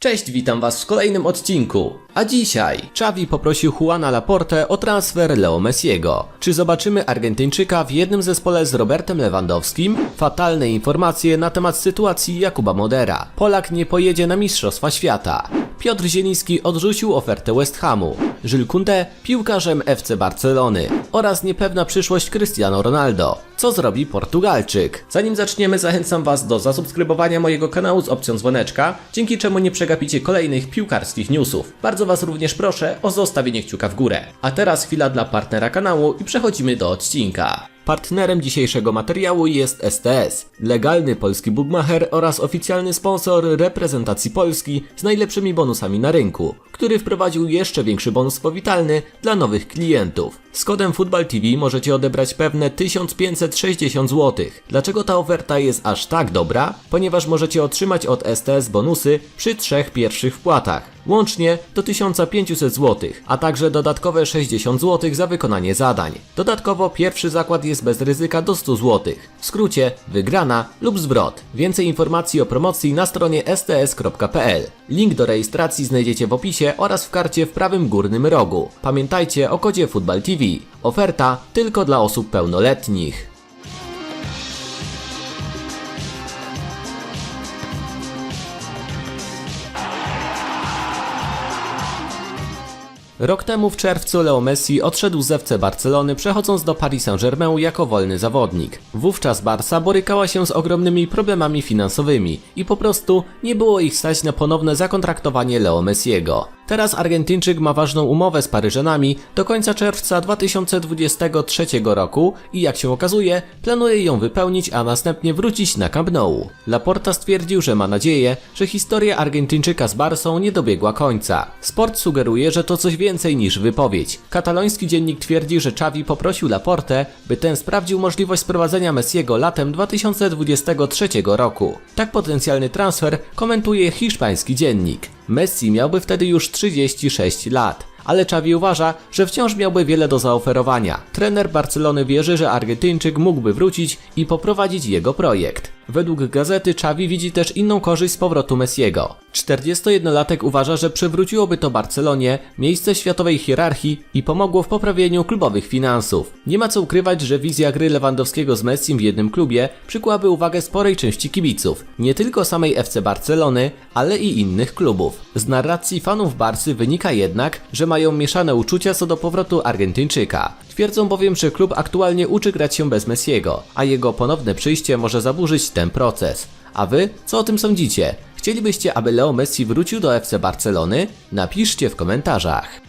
Cześć, witam was w kolejnym odcinku. A dzisiaj Xavi poprosił Juana Laporte o transfer Leo Messiego. Czy zobaczymy Argentyńczyka w jednym zespole z Robertem Lewandowskim? Fatalne informacje na temat sytuacji Jakuba Modera. Polak nie pojedzie na Mistrzostwa Świata. Piotr Zieliński odrzucił ofertę West Hamu. Jules Koundé piłkarzem FC Barcelony. Oraz niepewna przyszłość Cristiano Ronaldo. Co zrobi Portugalczyk? Zanim zaczniemy, zachęcam Was do zasubskrybowania mojego kanału z opcją dzwoneczka, dzięki czemu nie przegapicie kolejnych piłkarskich newsów. Bardzo Was również proszę o zostawienie kciuka w górę. A teraz chwila dla partnera kanału i przechodzimy do odcinka. Partnerem dzisiejszego materiału jest STS, legalny polski bookmacher oraz oficjalny sponsor reprezentacji Polski z najlepszymi bonusami na rynku, który wprowadził jeszcze większy bonus powitalny dla nowych klientów. Z kodem FootballTV możecie odebrać pewne 1560 zł. Dlaczego ta oferta jest aż tak dobra? Ponieważ możecie otrzymać od STS bonusy przy trzech pierwszych wpłatach. Łącznie do 1500 zł, a także dodatkowe 60 zł za wykonanie zadań. Dodatkowo pierwszy zakład jest bez ryzyka do 100 zł. W skrócie wygrana lub zwrot. Więcej informacji o promocji na stronie sts.pl. Link do rejestracji znajdziecie w opisie oraz w karcie w prawym górnym rogu. Pamiętajcie o kodzie Football TV. Oferta tylko dla osób pełnoletnich. Rok temu w czerwcu Leo Messi odszedł z FC Barcelony przechodząc do Paris Saint-Germain jako wolny zawodnik. Wówczas Barca borykała się z ogromnymi problemami finansowymi i po prostu nie było ich stać na ponowne zakontraktowanie Leo Messiego. Teraz Argentyńczyk ma ważną umowę z Paryżanami do końca czerwca 2023 roku i jak się okazuje, planuje ją wypełnić, a następnie wrócić na Camp Nou. Laporta stwierdził, że ma nadzieję, że historia Argentyńczyka z Barsą nie dobiegła końca. Sport sugeruje, że to coś więcej niż wypowiedź. Kataloński dziennik twierdzi, że Xavi poprosił Laportę, by ten sprawdził możliwość sprowadzenia Messiego latem 2023 roku. Tak potencjalny transfer komentuje hiszpański dziennik. Messi miałby wtedy już 36 lat, ale Xavi uważa, że wciąż miałby wiele do zaoferowania. Trener Barcelony wierzy, że Argentyńczyk mógłby wrócić i poprowadzić jego projekt. Według gazety Xavi widzi też inną korzyść z powrotu Messiego. 41-latek uważa, że przywróciłoby to Barcelonie miejsce światowej hierarchii i pomogło w poprawieniu klubowych finansów. Nie ma co ukrywać, że wizja gry Lewandowskiego z Messim w jednym klubie przykułaby uwagę sporej części kibiców, nie tylko samej FC Barcelony, ale i innych klubów. Z narracji fanów Barcy wynika jednak, że mają mieszane uczucia co do powrotu Argentyńczyka. Twierdzą bowiem, że klub aktualnie uczy grać się bez Messiego, a jego ponowne przyjście może zaburzyć ten proces. A wy co o tym sądzicie? Chcielibyście, aby Leo Messi wrócił do FC Barcelony? Napiszcie w komentarzach.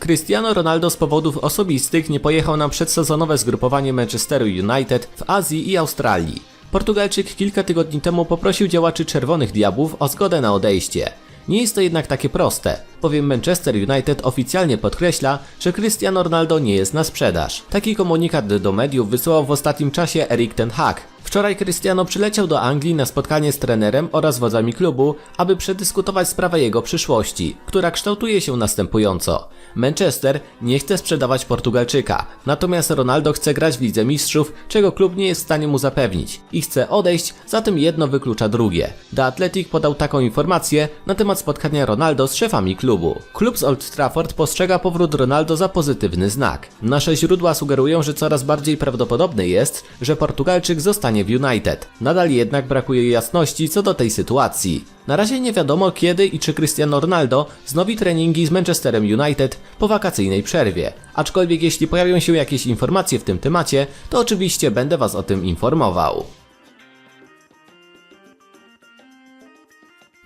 Cristiano Ronaldo z powodów osobistych nie pojechał na przedsezonowe zgrupowanie Manchesteru United w Azji i Australii. Portugalczyk kilka tygodni temu poprosił działaczy Czerwonych Diabłów o zgodę na odejście. Nie jest to jednak takie proste, bowiem Manchester United oficjalnie podkreśla, że Cristiano Ronaldo nie jest na sprzedaż. Taki komunikat do mediów wysyłał w ostatnim czasie Erik ten Hag. Wczoraj Cristiano przyleciał do Anglii na spotkanie z trenerem oraz wodzami klubu, aby przedyskutować sprawę jego przyszłości, która kształtuje się następująco. Manchester nie chce sprzedawać Portugalczyka, natomiast Ronaldo chce grać w Lidze Mistrzów, czego klub nie jest w stanie mu zapewnić i chce odejść, zatem jedno wyklucza drugie. The Athletic podał taką informację na temat spotkania Ronaldo z szefami klubu. Klub z Old Trafford postrzega powrót Ronaldo za pozytywny znak. Nasze źródła sugerują, że coraz bardziej prawdopodobne jest, że Portugalczyk zostanie w United. Nadal jednak brakuje jasności co do tej sytuacji. Na razie nie wiadomo kiedy i czy Cristiano Ronaldo znowi treningi z Manchesterem United po wakacyjnej przerwie. Aczkolwiek jeśli pojawią się jakieś informacje w tym temacie, to oczywiście będę Was o tym informował.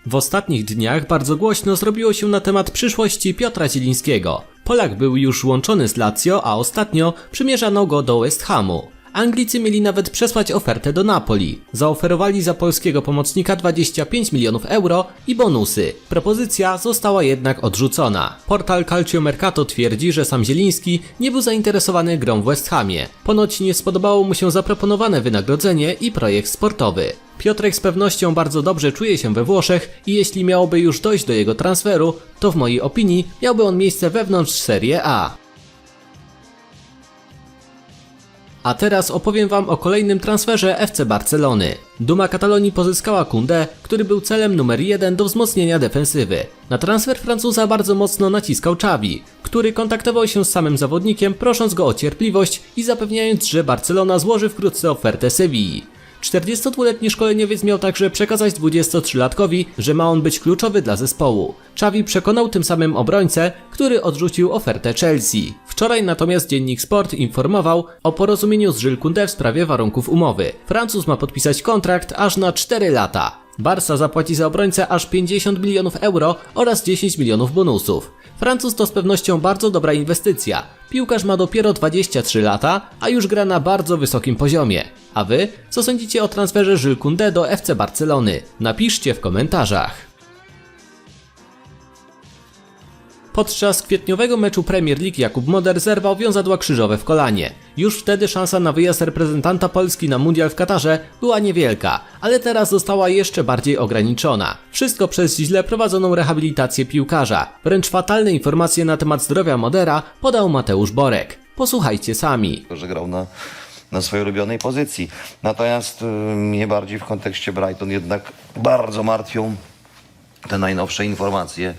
W ostatnich dniach bardzo głośno zrobiło się na temat przyszłości Piotra Zielińskiego. Polak był już łączony z Lazio, a ostatnio przymierzano go do West Hamu. Anglicy mieli nawet przesłać ofertę do Napoli. Zaoferowali za polskiego pomocnika 25 milionów euro i bonusy. Propozycja została jednak odrzucona. Portal Calcio Mercato twierdzi, że sam Zieliński nie był zainteresowany grą w West Hamie. Ponoć nie spodobało mu się zaproponowane wynagrodzenie i projekt sportowy. Piotrek z pewnością bardzo dobrze czuje się we Włoszech i jeśli miałoby już dojść do jego transferu, to w mojej opinii miałby on miejsce wewnątrz Serie A. A teraz opowiem wam o kolejnym transferze FC Barcelony. Duma Katalonii pozyskała Kunde, który był celem numer jeden do wzmocnienia defensywy. Na transfer Francuza bardzo mocno naciskał Xavi, który kontaktował się z samym zawodnikiem, prosząc go o cierpliwość i zapewniając, że Barcelona złoży wkrótce ofertę Sewilli. 42-letni szkoleniowiec miał także przekazać 23-latkowi, że ma on być kluczowy dla zespołu. Xavi przekonał tym samym obrońcę, który odrzucił ofertę Chelsea. Wczoraj natomiast dziennik Sport informował o porozumieniu z Jules w sprawie warunków umowy. Francuz ma podpisać kontrakt aż na 4 lata. Barca zapłaci za obrońcę aż 50 milionów euro oraz 10 milionów bonusów. Francuz to z pewnością bardzo dobra inwestycja. Piłkarz ma dopiero 23 lata, a już gra na bardzo wysokim poziomie. A wy, co sądzicie o transferze Jules do FC Barcelony? Napiszcie w komentarzach. Podczas kwietniowego meczu Premier League Jakub Moder zerwał wiązadła krzyżowe w kolanie. Już wtedy szansa na wyjazd reprezentanta Polski na mundial w Katarze była niewielka, ale teraz została jeszcze bardziej ograniczona. Wszystko przez źle prowadzoną rehabilitację piłkarza. Wręcz fatalne informacje na temat zdrowia Modera podał Mateusz Borek. Posłuchajcie sami. że grał na, na swojej ulubionej pozycji. Natomiast y, mnie bardziej w kontekście Brighton jednak bardzo martwią te najnowsze informacje.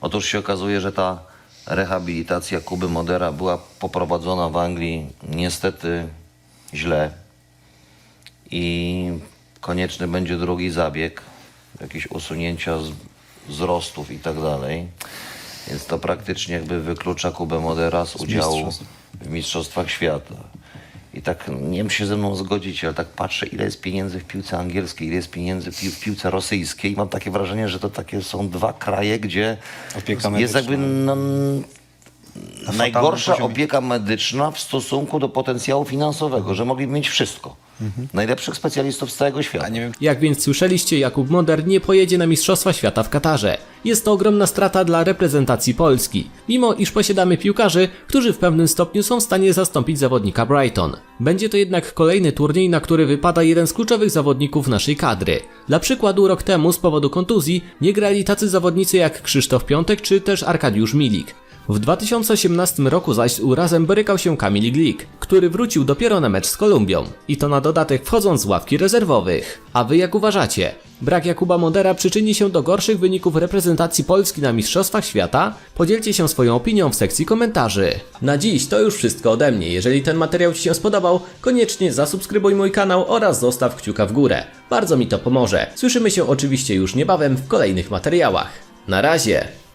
Otóż się okazuje, że ta rehabilitacja Kuby Modera była poprowadzona w Anglii niestety źle i konieczny będzie drugi zabieg, jakieś usunięcia z, wzrostów i tak dalej. Więc to praktycznie jakby wyklucza Kubę Modera z udziału w Mistrzostwach Świata. I tak nie wiem się ze mną zgodzić, ale tak patrzę, ile jest pieniędzy w piłce angielskiej, ile jest pieniędzy w pi- w piłce rosyjskiej. Mam takie wrażenie, że to takie są dwa kraje, gdzie Opieka jest jakby no, najgorsza poziomie. opieka medyczna w stosunku do potencjału finansowego, że mogliby mieć wszystko. Najlepszych specjalistów z całego świata. A nie wiem, Jak więc słyszeliście, Jakub Moder nie pojedzie na Mistrzostwa Świata w Katarze. Jest to ogromna strata dla reprezentacji Polski, mimo iż posiadamy piłkarzy, którzy w pewnym stopniu są w stanie zastąpić zawodnika Brighton. Będzie to jednak kolejny turniej, na który wypada jeden z kluczowych zawodników naszej kadry. Dla przykładu rok temu z powodu kontuzji nie grali tacy zawodnicy jak Krzysztof Piątek czy też Arkadiusz Milik. W 2018 roku zaś z urazem borykał się Kamil Glik, który wrócił dopiero na mecz z Kolumbią. I to na dodatek wchodząc z ławki rezerwowych. A wy jak uważacie? Brak Jakuba Modera przyczyni się do gorszych wyników reprezentacji Polski na Mistrzostwach Świata? Podzielcie się swoją opinią w sekcji komentarzy. Na dziś to już wszystko ode mnie. Jeżeli ten materiał Ci się spodobał, koniecznie zasubskrybuj mój kanał oraz zostaw kciuka w górę. Bardzo mi to pomoże. Słyszymy się oczywiście już niebawem w kolejnych materiałach. Na razie!